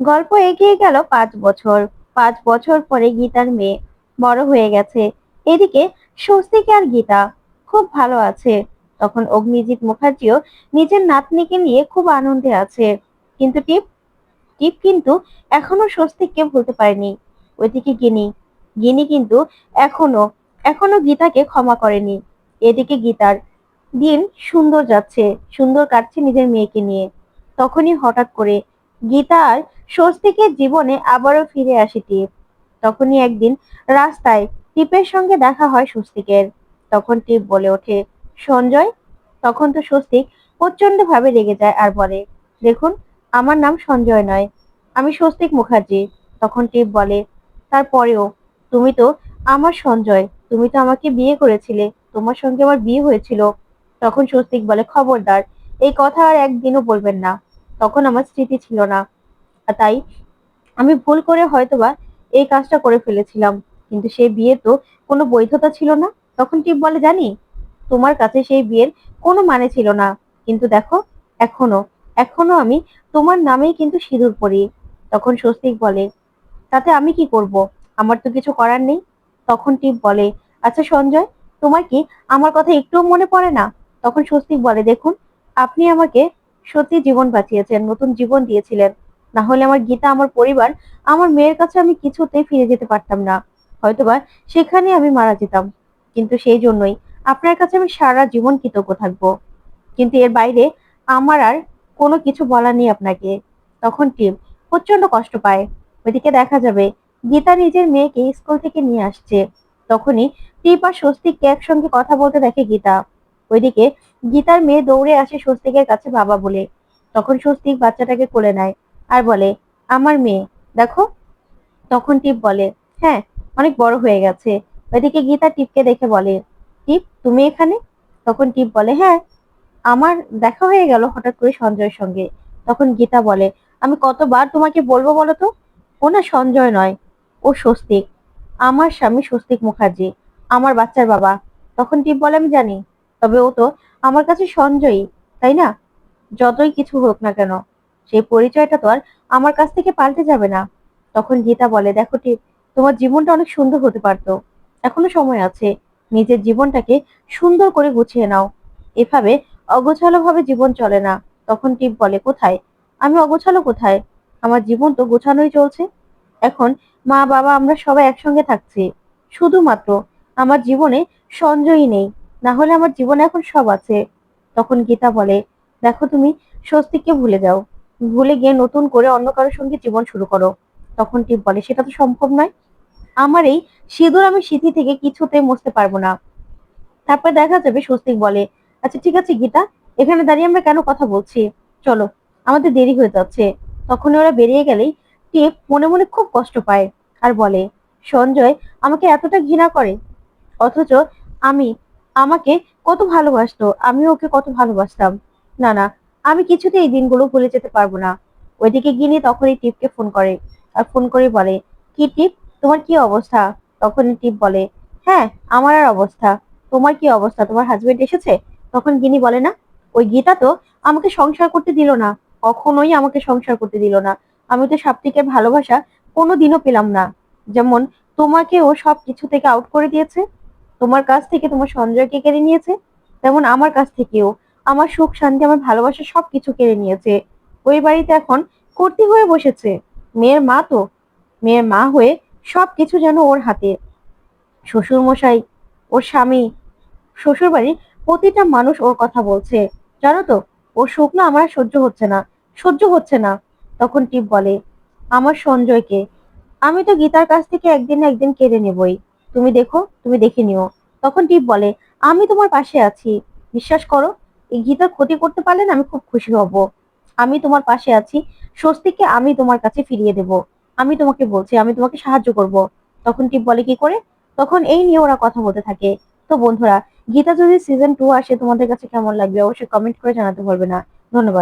গল্প এগিয়ে গেল পাঁচ বছর। পাঁচ বছর পরে গীতার মেয়ে বড় হয়ে গেছে। এদিকে স্বস্তিক আর গীতা খুব ভালো আছে। তখন অগ্নিজিৎ মুখার্জিও নিজের নাতনিকে নিয়ে খুব আনন্দে আছে। কিন্তু টিপ টিপ কিন্তু এখনও স্বস্তিককে ভুলতে পারেনি। ওইদিকে গিনি গিনি কিন্তু এখনও এখনও গীতাকে ক্ষমা করেনি। এদিকে গীতার দিন সুন্দর যাচ্ছে, সুন্দর কাটছে নিজের মেয়েকে নিয়ে। তখনই হঠাৎ করে গীতা স্বস্তিকের জীবনে আবারও ফিরে আসে টিপ। তখনই একদিন রাস্তায় টিপের সঙ্গে দেখা হয় স্বস্তিকের। তখন টিপ বলে ওঠে, সঞ্জয়? তখন তো স্বস্তিক প্রচণ্ড ভাবে রেগে যায় আর বলে, দেখুন, আমার নাম সঞ্জয় নয়, আমি স্বস্তিক মুখার্জি। তখন টিপ বলে, তারপরেও তুমি তো আমার সঞ্জয়, তুমি তো আমাকে বিয়ে করেছিলে, তোমার সঙ্গে আমার বিয়ে হয়েছিল। তখন স্বস্তিক বলে, খবরদার, এই কথা আর একদিনও বলবেন না, তখন আমার স্মৃতি ছিল না। তাই আমি ভুল করে হয়তোবা এই কাজটা করে ফেলেছিলাম। কিন্তু সেই বিয়ে তো কোনো বৈধতা ছিল না। তখন টিপ বলে, জানি, তোমার কাছে সেই বিয়ের কোনো মানে ছিল না। কিন্তু দেখো, এখনও এখনও আমি তোমার নামেই কিন্তু সিঁদুর পরি। তখন স্বস্তিক বলে, তাতে আমি কি করব? আমার তো কিছু করার নেই। তখন টিপ বলে আচ্ছা সঞ্জয়, তোমার কি আমার কথা একটুও মনে পড়ে না? তখন স্বস্তিক বলে, দেখুন, আপনি আমাকে সত্যি জীবন বাঁচিয়েছেন, নতুন জীবন দিয়েছিলেন। না হলে আমার গীতা, আমার পরিবার, আমার মেয়ের কাছে আমি কিছুতেই ফিরে যেতে পারতাম না। হয়তোবা সেখানে আমি মারা যেতাম। কিন্তু সেই জন্যই আপনার কাছে আমি সারা জীবন কৃতজ্ঞ থাকব। কিন্তু এর বাইরে আমার আর কোনো কিছু বলার নেই আপনাকে। তখন টিম প্রচণ্ড কষ্ট পায়। ওইদিকে দেখা যাবে গীতা নিজের মেয়েকে স্কুল থেকে নিয়ে আসছে। তখনই টিপ আর স্বস্তিককে একসঙ্গে কথা বলতে দেখে গীতা। ওইদিকে গীতার মেয়ে দৌড়ে আসে স্বস্তিকের কাছে বাবা বলে। তখন স্বস্তিক বাচ্চাটাকে কোলে নেয়। আর বলে, আমার মেয়ে, দেখো। তখন টিপ বলে হ্যাঁ অনেক বড় হয়ে গেছে। ওইদিকে গীতা টিপকে দেখে বলে, টিপ, তুমি এখানে? তখন টিপ বলে হ্যাঁ আমার দেখা হয়ে গেল হঠাৎ করে সঞ্জয়ের সঙ্গে। তখন গীতা বলে, আমি কতবার তোমাকে বলব বলো তো? ও না সঞ্জয় নয়, ও স্বস্তিক। আমার স্বামী স্বস্তিক মুখার্জি, আমার বাচ্চার বাবা। তখন টিপ বলে, আমি জানি, তবে ও তো আমার কাছে সঞ্জয়ই, তাই না? যতই কিছু হোক না কেন। সেই পরিচয়টা তো আর আমার কাছ থেকে পাল্টে যাবে না। তখন গীতা বলে, দেখো টিপ তোমার জীবনটা অনেক সুন্দর হতে পারতো। এখনও সময় আছে। নিজের জীবনটাকে সুন্দর করে গুছিয়ে নাও। এভাবে অগোছালো ভাবে জীবন চলে না। তখন টিপ বলে, কোথায়? আমি অগোছালো কোথায়? আমার জীবন তো গোছানোই চলছে। এখন মা, বাবা, আমরা সবাই একসঙ্গে থাকছি। শুধুমাত্র আমার জীবনে সঞ্জয়ই নেই। না হলে আমার জীবনে এখন সব আছে। তখন গীতা বলে, দেখো তুমি, স্বস্তিককে ভুলে যাও। ভুলে গিয়ে নতুন করে অন্য কারোর সঙ্গে জীবন শুরু করো। তখন টিপ বলে, সেটা তো সম্ভব নয়। আমার এই সিঁদুর আমি স্মৃতি থেকে কিছুতে মুছতে পারব না। তারপর দেখা যাবে স্বস্তিক বলে আচ্ছা ঠিক আছে গীতা, এখানে দাঁড়িয়ে আমরা কেন কথা বলছি? চলো, আমাদের দেরি হয়ে যাচ্ছে। তখন ওরা বেরিয়ে গেলেই টিপ মনে মনে খুব কষ্ট পায় আর বলে, সঞ্জয়, আমাকে এতটা ঘৃণা করে। অথচ আমি, আমাকে কত ভালোবাসতো আমি ওকে কত ভালোবাসতাম। না না আমি কিছুতে এই দিনগুলো ভুলে যেতে পারব না। ওইদিকে গিনি তখনই টিপকে ফোন করে, আর ফোন করে বলে, কি টিপ? তোমার কি অবস্থা? তখনই টিপ বলে হ্যাঁ আমার আর অবস্থা। তোমার কি অবস্থা? তোমার হাজবেন্ড এসেছে? তখন গিনি বলে, না, ওই গীতা তো আমাকে সংসার করতে দিল না। কখনোই আমাকে সংসার করতে দিল না। আমি তো সাপ্তিকের ভালোবাসা কোনো দিনও পেলাম না। যেমন তোমাকে ও সব কিছু থেকে আউট করে দিয়েছে। তোমার কাছ থেকে তোমার সঞ্জয়কে কেড়ে নিয়েছে। তেমন আমার কাছ থেকেও। আমার সুখ, শান্তি, আমার ভালোবাসা সব কিছু কেড়ে নিয়েছে। ওই বাড়িতে এখন কর্তি হয়ে বসেছে। মেয়ের মা তো। মেয়ের মা হয়ে সব কিছু যেন ওর হাতে। শ্বশুর মশাই ওর স্বামী শ্বশুর বাড়ির প্রতিটা মানুষ ওর কথা বলছে। জানো তো, ওর সুখ না আমার সহ্য হচ্ছে না, সহ্য হচ্ছে না। তখন টিপ বলে, আমার সঞ্জয়কে, আমি তো গীতার কাছ থেকে একদিন একদিন কেড়ে নেবই। তুমি দেখো, তুমি দেখে নিও। তখন টিপ বলে, আমি তোমার পাশে আছি। বিশ্বাস করো এই গীতার ক্ষতি করতে পারলে আমি খুব খুশি হব। আমি তোমার পাশে আছি। স্বস্তিকে আমি তোমার কাছে ফিরিয়ে দেব। আমি তোমাকে বলছি, আমি তোমাকে সাহায্য করব। তখন টিপ বলে কি করে? তখন এই নিয়ে ওরা কথা বলতে থাকে। তো বন্ধুরা, গীতা যদি সিজন টু আসে, তোমাদের কাছে কেমন লাগবে অবশ্যই কমেন্ট করে জানাতে পারবে না। ধন্যবাদ।